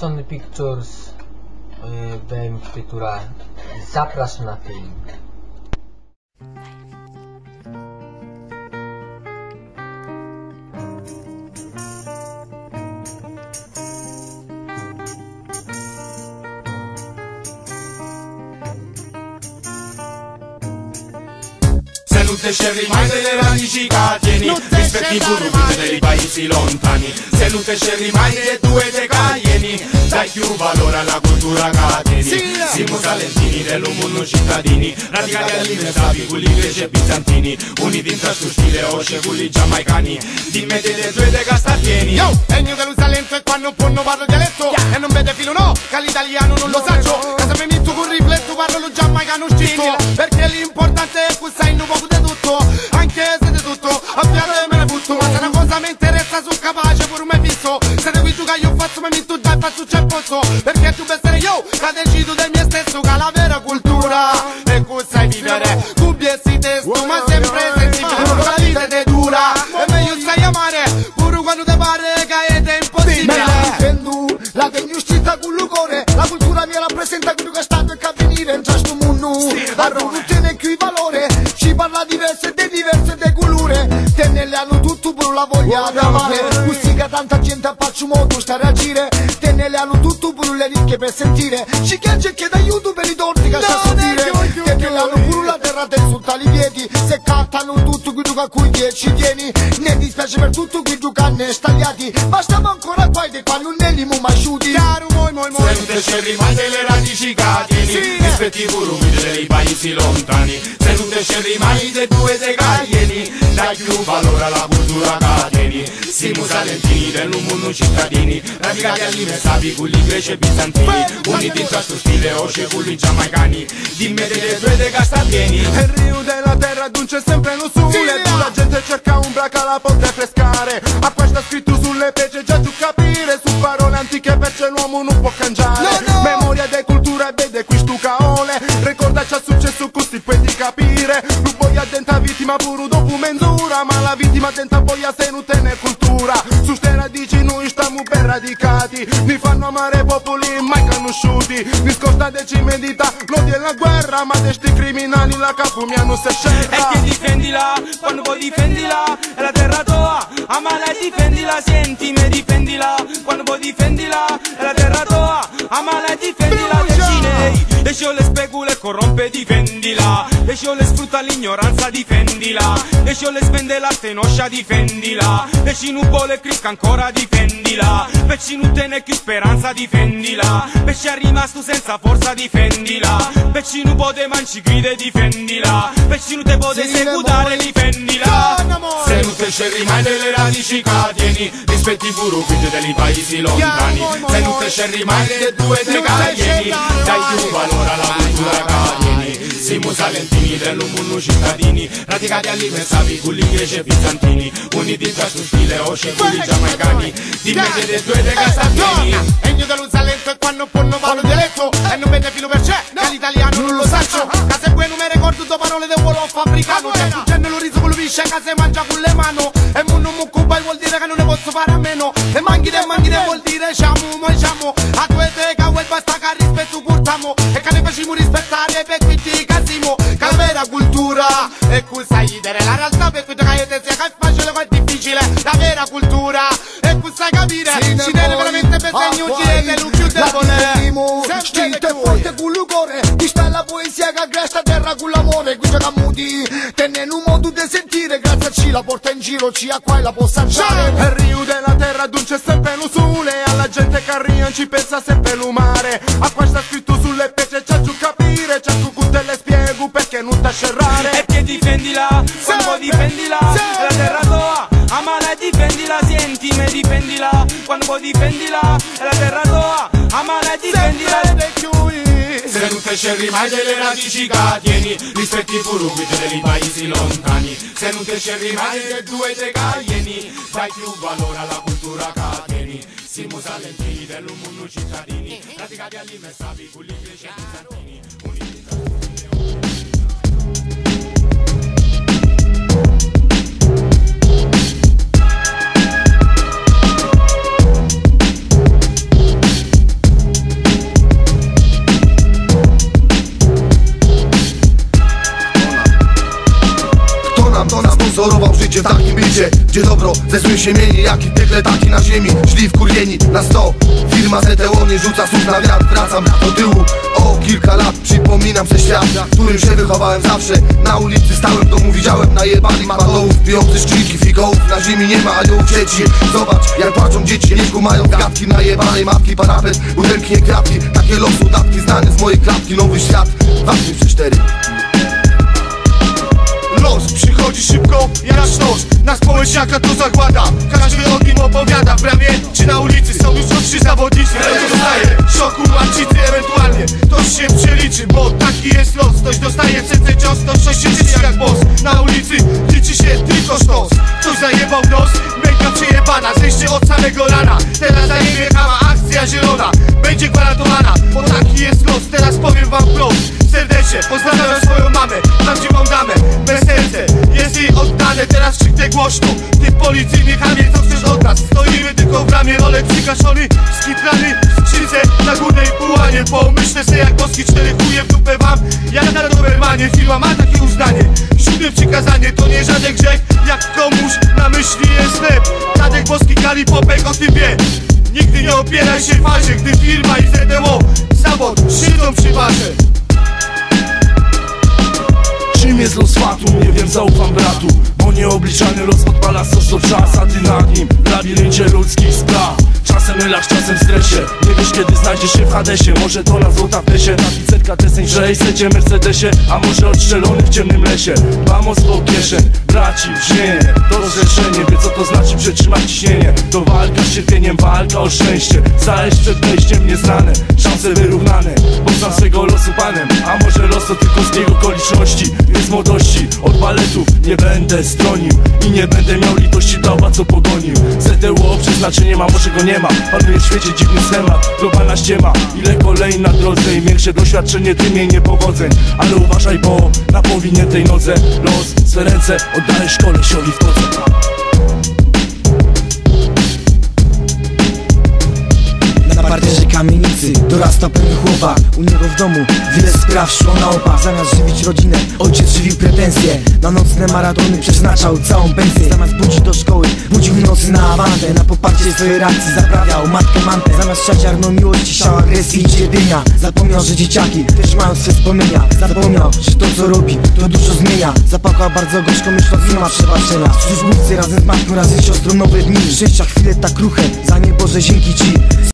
Sony Pictures y, BM, która zapraszam na film. Non te mai delle radici cateni Rispetti i dei paesi lontani. Se non te mai delle tue decaieni Dai più valore alla cultura cateni. Siamo salentini dell'umondo cittadini. Radicali alimentati, quelli greci e bizantini. Uniti in sto stile osce, quelli giamaicani. Dimmi delle tue decastatieni Yo, egno dello Salento e quando un po' non Qui tu che io faccio, mi metto già e faccio c'è posso Perché tu essere io, che decido del mio stesso Che la vera cultura. E cui sai vivere Cubi e si testo, ma sempre sensibile la vita è dura. E meglio sai amare Pure quando te pare che è impossibile. La tengo uscita con l'ugore La cultura mia rappresenta quello che è stato e che avvenire in questo mondo A non tiene più il valore Ci parla diverse, de diverse, de colore. Te ne hanno tutto per la voglia di amare Così che tanta gente a faccio modo stare a gire Te ne le hanno tutto per le ricche per sentire. Ci chiede e chiede aiuto per i torti che sta a sentire. Te ne le hanno pure la terra te sotto i piedi. Se cantano tutto quello che a cui ci tieni. Ne dispiace per tutto quello che hanno stagliati. Ma stiamo ancora qua e quando non li mai asciuti Chiaro, moi, moi, moi. Se non te scegli mai delle radici cateni Rispetti i burbuti dei paesi lontani. Se non te scegli mai dei tue decaieni Dai più valore alla cateni Siamo salentini dell'umondo cittadini Radicati alimentati con gli greci e bizantini Uniti in questo stile osce con gli giamaicani. Dimmi delle tue decastatieni Il rio della terra dunce sempre non sole La gente cerca un braca la ponte frescare A qua sta scritto sulle pece già tu capire Su parole antiche perché l'uomo non può cangiare. Memoria di cultura e vede qui stu caole. Ricorda c'è successo così puoi di capire. Lu boia denta vittima pure Ma la vittima denta boia se non tiene cultura. Su ste radici noi stiamo ben radicati. Mi fanno amare popoli mai conosciuti. Mi scosta deci medita l'odio e la guerra Ma de sti criminali la capo mi hanno se E scelta che difendila, quando poi difendila È la terra tua, amala e difendila Senti me difendila, quando poi difendila È la terra tua, amala e difendila Decine, lascio le specule corrompe difendila Lascio le sfrutta l'ignoranza difendila. Lascio le spende la stenoscia difendila. Lasci nuvole crisca ancora difendila. Pecci non tene più speranza difendila. Pecci è rimasto senza forza difendila. Pecci non pode manci gride difendila. Pecci non te pode esecutare difendila. Se non te scegli mai delle radici cateni Rispetti i burupiti dei paesi lontani Se non te scegli mai delle tue decaieni Dai più valore alla cultura cateni siamo salentini dell'umondo cittadini. Radicati alimentati con gli greci e bizantini. Uniti in questo stile osce con gli giamaicani Dimmi delle tue decastatieni Egno dello Salento e quando un po' non parlo dialetto E non vede filo per c'è, che l'italiano non lo saggio. Che se poi non mi ricordo due parole del volo fabbricano C'è gente lo riso con lo visce che se mangia con le mani E mo non mucco bai vuol dire che non ne posso fare a meno. E manchi de manchi de vuol dire siamo, segno uccidere lo più debole. Stinte forte con l'ugore Ti sta la poesia che aggresta terra con l'amore Qui gioca muti. Tenne un modo di sentire Grazie a ci la porta in giro Ci a qua e la può sanciare Il rio della terra dunce sempre lo sole Alla gente che arriva ci pensa sempre lo mare A qua sta scritto sulle pece c'è giù capire C'è tu te le spiego perché non ti scerrare E che difendila, quando poi difendila la terra tua, amala e difendila Senti me difendila, quando poi difendila È la terra tua, amala e difendila. Se non te scegli mai delle radici cateni Rispetti i burubiti dei paesi lontani. Se non te scegli mai delle tue decaieni Dai più valore alla cultura cateni Siamo salentini dell'umondo cittadini. Con gli greci e bizantini Uniti. in- Gdzie dobro ze złym się mieni Jak i tykle taki na ziemi. Szli wkurwieni na sto. Firma ZTO nie rzuca słów na wiatr. Wracam do tyłu. O kilka lat Przypominam se świat, którym się wychowałem zawsze. Na ulicy stałem, w domu widziałem najebanych malołów Pijących szkliki fikołów. Na ziemi nie ma aniołów dzieci. Zobacz jak płaczą dzieci. Nie kumają gadki najebanej matki Parapet, butelki, nie Takie losu datki znane z mojej klatki. Nowy świat, 2, 3, 4 Los. Przychodzi szybko jak nóż Na społeczniaka to zagłada Każdy o nim opowiada. W bramie czy na ulicy są już trzy zawodnicy. Kto dostaje szoku, macicy ewentualnie. Ktoś się przeliczy, bo taki jest los. Ktoś dostaje w serce cios, ktoś się cieszy jak boss. Na ulicy liczy się tylko sztos. Ktoś zajebał nos, męka przejebana. Zejście od samego rana. Teraz zajebie kama, akcja zielona. Będzie gwarantowana, taki jest los Teraz powiem wam wprost. Serdecznie Pozdrawiam swoją mamę, prawdziwą damę. Bez serce, jest jej oddane Teraz krzyknę głośno. Ty policyjny chamie, co chcesz od nas? Stoimy tylko w ramię, rolek przykaszony Skitrany skrzynce na górnej pułanie. Pomyślę se jak boski cztery chuje w dupę wam. Jak na Dobermanie, firma ma takie uznanie. Siódme przykazanie to nie żaden grzech. Jak komuś na myśli jest chleb Tadek boski kali popek o tym wie. Nigdy nie opieraj się fazie, gdy firma i ZDO Przy barze Czym jest los fatu? Nie wiem, zaufam bratu Bo nieobliczalny los odpala coś co czas A ty nad nim w labiryncie ludzkich spraw Czasem mylach, czasem w stresie. Nie wiesz kiedy znajdziesz się w Hadesie. Może to na złota w lesie Na pizzerka deseń w 600 Mercedesie. A może odstrzelony w ciemnym lesie. Dbam o swą kieszeń Braci, brzmienie To rozrzeszenie Wie co to znaczy przetrzymać ciśnienie. To walka z cierpieniem, walka o szczęście. Zależ przed wejściem nieznane. Szanse wyrównane. Bo znam swego losu panem. A może los to tylko zbieg okoliczności. Więc młodości od baletów Nie będę stronił. I nie będę miał litości dla co pogonił. ZDU przeznaczenie ma, może go nie ma Panuje w świecie dziwny schemat Globalna ściema. Ile kolei na drodze Im większe doświadczenie, tym mniej niepowodzeń. Ale uważaj, bo na powiniętej nodze Los, swe ręce oddajesz kolesiowi w kodze kamienicy. Dorasta pewien chłopak U niego w domu. Wiele spraw szło na opak. Zamiast żywić rodzinę, ojciec żywił pretensje. Na nocne maratony przeznaczał całą pensję. Zamiast budzić do szkoły, budził nocy na awantę. Na poparcie swojej racji zaprawiał matkę mantę. Zamiast siać ziarno miłości, siał agresji i cierpienia. Zapomniał, że dzieciaki też mają swe wspomnienia. Zapomniał, że to co robi, to dużo zmienia. Zapakał bardzo gorzko, myśląc nie ma przebaczenia. Służbówce razem z matką, razem z siostrą nowe dni. Szczęścia chwile tak kruche, za nie Boże dzięki Ci